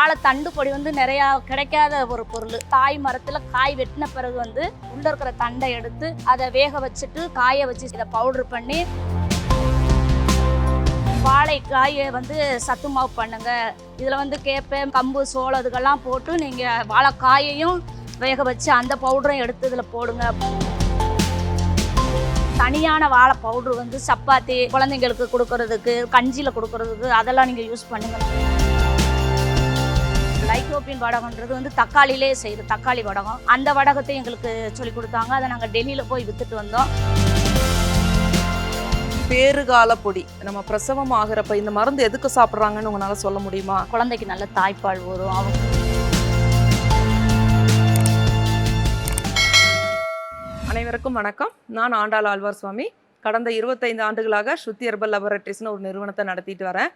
வாழைத்தண்டு பொடி வந்து நிறையா கிடைக்காத ஒரு பொருள். தாய் மரத்தில் காய் வெட்டின பிறகு வந்து உள்ள இருக்கிற தண்டை எடுத்து அதை வேக வச்சுட்டு காய வச்சு இதை பவுடர் பண்ணி வாழைக்காயை வந்து சத்து மாவு பண்ணுங்க. இதில் வந்து கேப்பேன் கம்பு சோளம் இதுக்கெல்லாம் போட்டு நீங்கள் வாழைக்காயையும் வேக வச்சு அந்த பவுடரும் எடுத்து இதில் போடுங்க. தனியான வாழை பவுடர் வந்து சப்பாத்தி குழந்தைங்களுக்கு கொடுக்கறதுக்கு கஞ்சியில் கொடுக்கறதுக்கு அதெல்லாம் நீங்கள் யூஸ் பண்ணுங்கள் லைக்கோப்பின் வடகம்ன்றது வந்து தக்காளியிலே செய்யுது தக்காளி வடகம். அந்த வடகத்தை எங்களுக்கு சொல்லி கொடுத்தாங்க. அதை நாங்கள் டெல்லியில் போய் வித்துட்டு வந்தோம். பேறுகால பொடி. நம்ம பிரசவம் ஆகிறப்ப இந்த மருந்து எதுக்கு சாப்பிட்றாங்கன்னு உங்களால சொல்ல முடியுமா? குழந்தைக்கு நல்ல தாய்ப்பால் வரும். அவங்க அனைவருக்கும் வணக்கம். நான் ஆண்டாள் ஆழ்வார் சுவாமி. கடந்த இருபத்தைந்து ஆண்டுகளாக ஸ்ருதி ஹெர்பல் லெபரட்டரிஸ்னு ஒரு நிறுவனத்தை நடத்திட்டு வரேன்.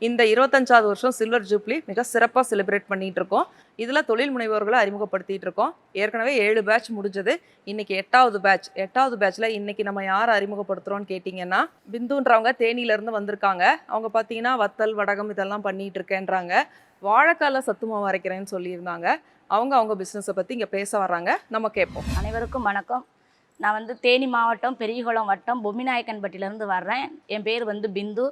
இந்த இருபத்தஞ்சாவது வருஷம் சில்வர் ஜூப்ளி மிக சிறப்பாக செலிப்ரேட் பண்ணிட்டு இருக்கோம் இதில் தொழில் முனைவோர்களை அறிமுகப்படுத்திகிட்டு இருக்கோம். ஏற்கனவே ஏழு பேட்ச் முடிஞ்சது. இன்னைக்கு எட்டாவது பேட்ச் எட்டாவது பேட்ச்சில் இன்னைக்கு நம்ம யாரை அறிமுகப்படுத்துகிறோன்னு கேட்டிங்கன்னா பிந்துன்றவங்க தேனியிலேருந்து வந்திருக்காங்க. அவங்க பார்த்தீங்கன்னா வத்தல் வடகம் இதெல்லாம் பண்ணிட்டு இருக்கேன்றாங்க வாழைக்கால சத்துமாவு அரைக்கிறேன்னு சொல்லியிருந்தாங்க. அவங்க அவங்க பிஸ்னஸை பற்றி இங்கே பேச வர்றாங்க. நம்ம கேட்போம். அனைவருக்கும் வணக்கம். நான் வந்து தேனி மாவட்டம் பெரியகுளம் வட்டம் பொம்மிநாயக்கன்பட்டியிலேருந்து வர்றேன். என் பேர் வந்து பிந்து.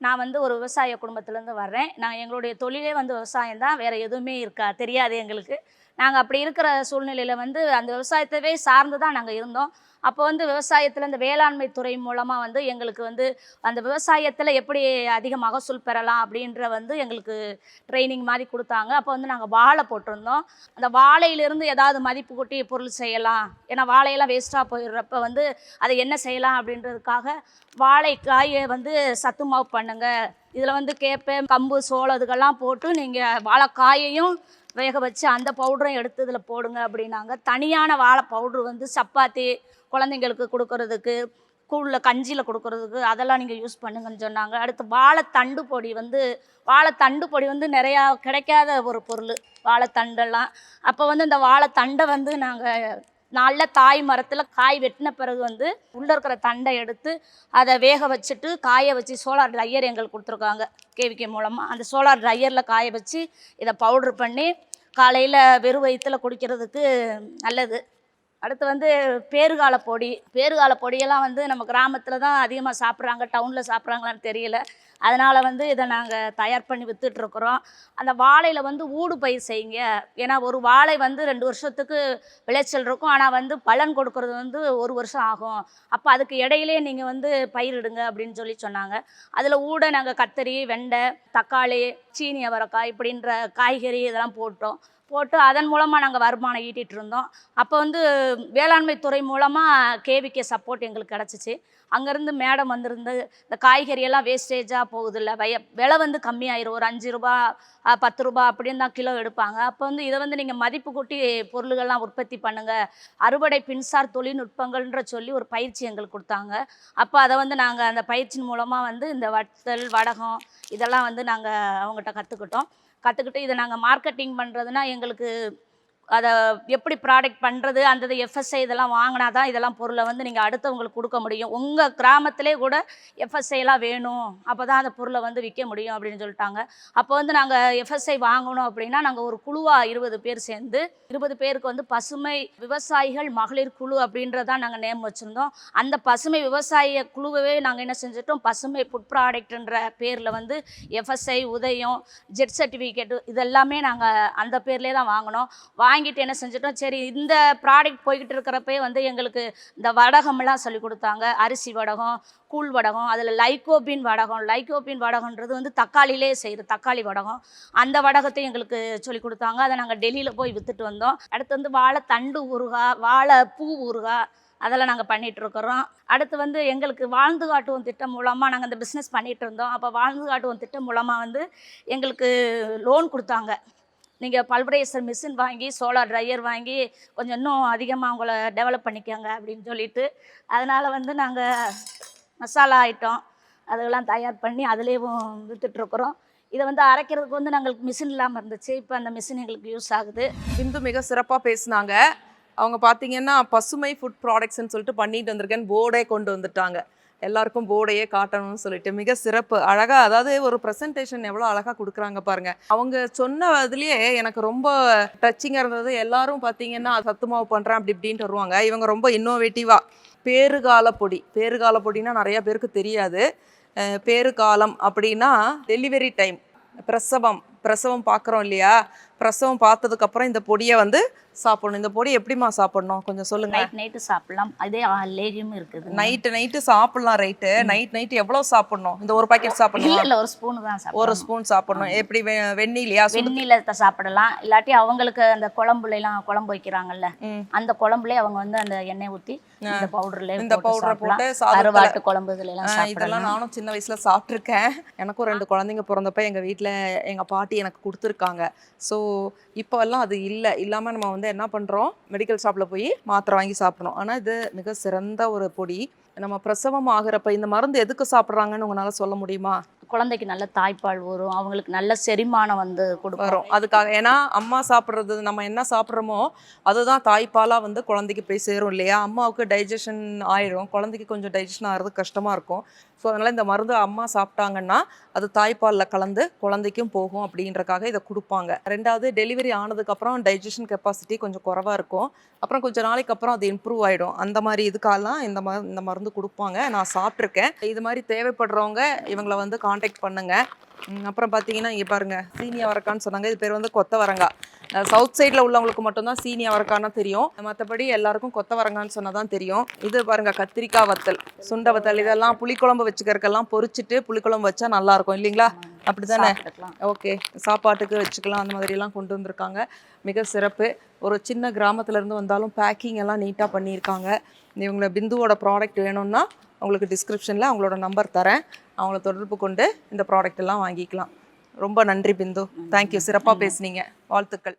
நான் வந்து ஒரு விவசாய குடும்பத்துலேருந்து வர்றேன். நான் எங்களுடைய தொழிலே வந்து விவசாயம் தான் வேறு எதுவுமே இருக்கா தெரியாது எங்களுக்கு. நாங்கள் அப்படி இருக்கிற சூழ்நிலையில் வந்து அந்த விவசாயத்தவே சார்ந்து தான் நாங்கள் இருந்தோம். அப்போ வந்து விவசாயத்தில் இந்த வேளாண்மை துறை மூலமாக வந்து எங்களுக்கு வந்து அந்த விவசாயத்தில் எப்படி அதிக மகசூல் பெறலாம் அப்படின்ற வந்து எங்களுக்கு ட்ரைனிங் மாதிரி கொடுத்தாங்க. அப்போ வந்து நாங்கள் வாழை போட்டிருந்தோம். அந்த வாழையிலிருந்து ஏதாவது மதிப்பு கூட்டி பொருள் செய்யலாம். ஏன்னா வாழையெல்லாம் வேஸ்ட்டாக போயிடுறப்ப வந்து அதை என்ன செய்யலாம் அப்படின்றதுக்காக வாழைக்காயை வந்து சத்து மாவு பண்ணுங்கள் இதில் வந்து கேப்பை கம்பு சோளம் இதுக்கெல்லாம் போட்டு நீங்கள் வாழைக்காயையும் வேக வச்சு அந்த பவுடரும் எடுத்து இதில் போடுங்க அப்படின்னாங்க. தனியான வாழை பவுட்ரு வந்து சப்பாத்தி குழந்தைங்களுக்கு கொடுக்கறதுக்கு கூழில் கஞ்சியில் கொடுக்கறதுக்கு அதெல்லாம் நீங்கள் யூஸ் பண்ணுங்கன்னு சொன்னாங்க. அடுத்து வாழைத்தண்டு பொடி வந்து வாழைத்தண்டு பொடி வந்து நிறையா கிடைக்காத ஒரு பொருள். வாழைத்தண்டெல்லாம். அப்போ வந்து இந்த வாழைத்தண்டை வந்து நாங்கள் நாளில் தாய் மரத்தில் காய் வெட்டின பிறகு வந்து உள்ளே இருக்கிற தண்டை எடுத்து அதை வேக வச்சுட்டு காய வச்சு சோலார் ட்ரையர் எங்களுக்கு கொடுத்துருக்காங்க. கேவிகே மூலமாக அந்த சோலார் ட்ரையரில் காய வச்சு இதை பவுட்ரு பண்ணி காலையில் வெறும் வயிற்றில் குடிக்கிறதுக்கு நல்லது. அடுத்து வந்து பேறுகால பொடி. பேறுகால பொடியெல்லாம் வந்து நம்ம கிராமத்தில் தான் அதிகமாக சாப்பிட்றாங்க டவுனில் சாப்பிட்றாங்களான்னு தெரியல. அதனால் வந்து இதை நாங்கள் தயார் பண்ணி விற்றுட்ருக்குறோம் அந்த வாழையில் வந்து ஊடு பயிர் செய்யுங்க. ஏன்னா ஒரு வாழை வந்து ரெண்டு வருஷத்துக்கு விளைச்சல் இருக்கும். ஆனால் வந்து பலன் கொடுக்கறது வந்து ஒரு வருஷம் ஆகும். அப்போ அதுக்கு இடையிலே நீங்கள் வந்து பயிரிடுங்க அப்படின்னு சொல்லி சொன்னாங்க. அதில் ஊட நாங்கள் கத்தரி வெண்டை தக்காளி சீனி அவரைக்காய் இப்படின்ற காய்கறி இதெல்லாம் போட்டோம். போட்டு அதன் மூலமாக நாங்கள் வருமானம் ஈட்டிகிட்டு இருந்தோம். அப்போ வந்து வேளாண்மை துறை மூலமாக கேவிகே சப்போர்ட் எங்களுக்கு கிடச்சிச்சு. அங்கேருந்து மேடம் வந்திருந்து இந்த காய்கறியெல்லாம் வேஸ்டேஜாக போகுதில்ல வய விலை வந்து கம்மியாயிரும். ஒரு அஞ்சு ரூபா பத்து ரூபா அப்படின்னு தான் கிலோ எடுப்பாங்க. அப்போ வந்து இதை வந்து நீங்கள் மதிப்பு கூட்டி பொருள்கள்லாம் உற்பத்தி பண்ணுங்கள் அறுவடை பின்சார் தொழில்நுட்பங்கள்ன்ற சொல்லி ஒரு பயிற்சி எங்களுக்கு கொடுத்தாங்க. அப்போ அதை வந்து நாங்கள் அந்த பயிற்சியின் மூலமாக வந்து இந்த வத்தல் வடகம் இதெல்லாம் வந்து நாங்கள் அவங்ககிட்ட கற்றுக்கிட்டோம் கற்றுக்கிட்டு இதை நாங்கள் மார்க்கெட்டிங் பண்ணுறதுனா எங்களுக்கு அதை எப்படி ப்ராடக்ட் பண்ணுறது அந்த எஃப்எஸ்ஐ இதெல்லாம் வாங்கினா தான் இதெல்லாம் பொருளை வந்து நீங்கள் அடுத்தவங்களுக்கு கொடுக்க முடியும். உங்கள் கிராமத்திலே கூட எஃப்எஸ்ஐலாம் வேணும். அப்போ தான் அந்த பொருளை வந்து விற்க முடியும் அப்படின்னு சொல்லிட்டாங்க. அப்போ வந்து நாங்கள் எஃப்எஸ்ஐ வாங்கணும் அப்படின்னா நாங்கள் ஒரு குழுவாக இருபது பேர் சேர்ந்து இருபது பேருக்கு வந்து பசுமை விவசாயிகள் மகளிர் குழு அப்படின்றதான் நாங்கள் நேம் வச்சுருந்தோம். அந்த பசுமை விவசாய குழுவே நாங்கள் என்ன செஞ்சிட்டோம்? பசுமை ஃபுட் ப்ராடக்ட்ன்ற பேரில் வந்து எஃப்எஸ்ஐ உதயம் ஜெட் சர்டிஃபிகேட் இதெல்லாமே நாங்கள் அந்த பேர்லேயே தான் வாங்கினோம். வாங்கிட்டு என்ன செஞ்சிட்டோம்? சரி இந்த ப்ராடக்ட் போய்கிட்டு இருக்கிறப்பே வந்து எங்களுக்கு இந்த வடகம்லாம் சொல்லி கொடுத்தாங்க. அரிசி வடகம் கூழ் வடகம் அதில் லைக்கோபின் வடகம். லைக்கோபின் வடகம்ன்றது வந்து தக்காளியிலே செய்கிற தக்காளி வடகம். அந்த வடகத்தை எங்களுக்கு சொல்லி கொடுத்தாங்க. அதை நாங்கள் டெல்லியில் போய் வித்துட்டு வந்தோம். அடுத்து வந்து வாழை தண்டு ஊறுகாய் வாழை பூ ஊறுகாய் அதெல்லாம் நாங்கள் பண்ணிகிட்டு இருக்கிறோம். அடுத்து வந்து எங்களுக்கு வாழ்ந்து காட்டுவோம் திட்டம் மூலமாக நாங்கள் இந்த பிஸ்னஸ் பண்ணிகிட்டு இருந்தோம். அப்போ வாழ்ந்து காட்டுவோம் திட்டம் மூலமாக வந்து எங்களுக்கு லோன் கொடுத்தாங்க. நீங்கள் பல்வரைசர் மிஷின் வாங்கி சோலார் ட்ரையர் வாங்கி கொஞ்சம் இன்னும் அதிகமாக உங்களை டெவலப் பண்ணிக்கோங்க அப்படின்னு சொல்லிட்டு அதனால் வந்து நாங்கள் மசாலா ஐட்டம் அதெல்லாம் தயார் பண்ணி அதுலேயும் விற்றுட்ருக்குறோம் இதை வந்து அரைக்கிறதுக்கு வந்து நாங்களுக்கு மிஷின் இல்லாமல் இருந்துச்சு. இப்போ அந்த மிஷின் எங்களுக்கு யூஸ் ஆகுது. இந்து மிக சிறப்பாக பேசினாங்க. அவங்க பார்த்தீங்கன்னா பசுமை ஃபுட் ப்ராடக்ட்ஸ்ன்னு சொல்லிட்டு பண்ணிட்டு வந்திருக்கேன்னு போர்டே கொண்டு வந்துட்டாங்க. எல்லாருக்கும் போர்டையே காட்டணும்னு சொல்லிட்டு மிக சிறப்பு அழகாக அதாவது ஒரு ப்ரெசன்டேஷன் எவ்வளோ அழகாக கொடுக்குறாங்க பாருங்கள் அவங்க சொன்ன அதுலேயே எனக்கு ரொம்ப டச்சிங்காக இருந்தது. எல்லாரும் பார்த்தீங்கன்னா சத்து மாவு பண்ணுறேன் அப்படி இப்படின்ட்டு வருவாங்க. இவங்க ரொம்ப இன்னோவேட்டிவாக பேறுகால பொடி. பேருகால பொடினா நிறையா பேருக்கு தெரியாது. பேருகாலம் பேறுகாலம் அப்படின்னா டெலிவரி டைம் பிரசவம். பிரசவம் பார்க்குறோம் இல்லையா? பிரசவம் பார்த்ததுக்கப்புறம் இந்த பொடியை வந்து சாப்பிடணும். இந்த பொடி எப்படிம்மா சாப்பிடணும்? கொஞ்சம் சொல்லுங்க. நைட் நைட்டு சாப்பிடலாம். அதே லேகியும் இருக்குது. நைட்டு நைட்டு சாப்பிடலாம் ரைட்டு நைட் நைட்டு எவ்வளோ சாப்பிடணும்? இந்த ஒரு பாக்கெட் சாப்பிடணும்? இல்ல ஒரு ஸ்பூன் தான் ஒரு ஸ்பூன் சாப்பிடணும். எப்படி வெ- வெந்நீர்லையா சுடு வெந்நில சாப்பிடலாம். இல்லாட்டி அவங்களுக்கு அந்த குழம்புல எல்லாம் குழம்பு வைக்கிறாங்கல்ல. அந்த குழம்புலயே அவங்க வந்து அந்த எண்ணெய் ஊத்தி இந்த பவுடர்ல இந்த பவுடரை போட்டு கருவாட்டு குழம்பு இதுல எல்லாம் இதெல்லாம் நானும் சின்ன வயசுல சாப்பிட்ருக்கேன் எனக்கும் ரெண்டு குழந்தைங்க பிறந்தப்ப எங்க வீட்ல எங்க பாட்டி எனக்கு கொடுத்துருக்காங்க. ஸோ இப்போல்லாம் அது இல்லை. இல்லாமல் நம்ம வந்து என்ன பண்ணுறோம் மெடிக்கல் ஷாப்பில் போய் மாத்திரை வாங்கி சாப்பிட்றோம் ஆனால் இது மிக சிறந்த ஒரு பொடி. நம்ம பிரசவம் ஆகிறப்ப இந்த மருந்து எதுக்கு சாப்பிட்றாங்கன்னு உங்களால் சொல்ல முடியுமா? குழந்தைக்கு நல்ல தாய்ப்பால் வரும் அவங்களுக்கு நல்ல செரிமானம் வந்து கொடுக்கும். வரும். அதுக்காக ஏன்னா அம்மா சாப்பிட்றது நம்ம என்ன சாப்பிட்றோமோ அதுதான் தாய்ப்பாலாக வந்து குழந்தைக்கு போய் சேரும் இல்லையா? அம்மாவுக்கு டைஜஷன் ஆயிடும் குழந்தைக்கு கொஞ்சம் டைஜஷன் ஆகிறது கஷ்டமாக இருக்கும். ஸோ அதனால் இந்த மருந்து அம்மா சாப்பிட்டாங்கன்னா அது தாய்ப்பாலில் கலந்து குழந்தைக்கும் போகும் அப்படின்றக்காக இதை கொடுப்பாங்க. ரெண்டாவது டெலிவரி ஆனதுக்கப்புறம் டைஜஷன் கெப்பாசிட்டி கொஞ்சம் குறவாக இருக்கும். அப்புறம் கொஞ்சம் நாளைக்கு அப்புறம் அது இம்ப்ரூவ் ஆகிடும் அந்த மாதிரி இதுக்காகலாம் இந்த மரு இந்த மருந்து கொடுப்பாங்க. நான் சாப்பிட்ருக்கேன் இது மாதிரி தேவைப்படுறவங்க இவங்களை வந்து காண்டாக்ட் பண்ணுங்க. ம், அப்புறம் பார்த்தீங்கன்னா இங்கே பாருங்க சீனி அவரைக்கான்னு சொன்னாங்க. இது பேர் வந்து கொத்தவரங்காய் சவுத் சைடில் உள்ளவங்களுக்கு மட்டும்தான் சீனி அவரைக்கான்னு தெரியும். மற்றபடி எல்லாருக்கும் கொத்தவரங்கான்னு சொன்னால் தான் தெரியும். இது பாருங்க கத்திரிக்காய் வத்தல் சுண்ட வத்தல். இதெல்லாம் புளிக்குழம்பு வச்சுக்கிறதுக்கெல்லாம் பொரிச்சிட்டு புளிக்குழம்பு வச்சா நல்லா இருக்கும் இல்லைங்களா? அப்படிதானே சாப்பிட்டுக்கலாம். ஓகே சாப்பாட்டுக்கு வச்சுக்கலாம். அந்த மாதிரிலாம் கொண்டு வந்திருக்காங்க. மிக சிறப்பு. ஒரு சின்ன கிராமத்துல இருந்து வந்தாலும் பேக்கிங் எல்லாம் நீட்டாக பண்ணியிருக்காங்க. இவங்கள பிந்துவோட ப்ராடக்ட் வேணும்னா உங்களுக்கு டிஸ்கிரிப்ஷனில் அவங்களோட நம்பர் தரேன். அவங்கள தொடர்பு கொண்டு இந்த ப்ராடக்ட் எல்லாம் வாங்கிக்கலாம். ரொம்ப நன்றி பிந்து. தேங்க்யூ சிறப்பாக பேசுனீங்க. வாழ்த்துக்கள்.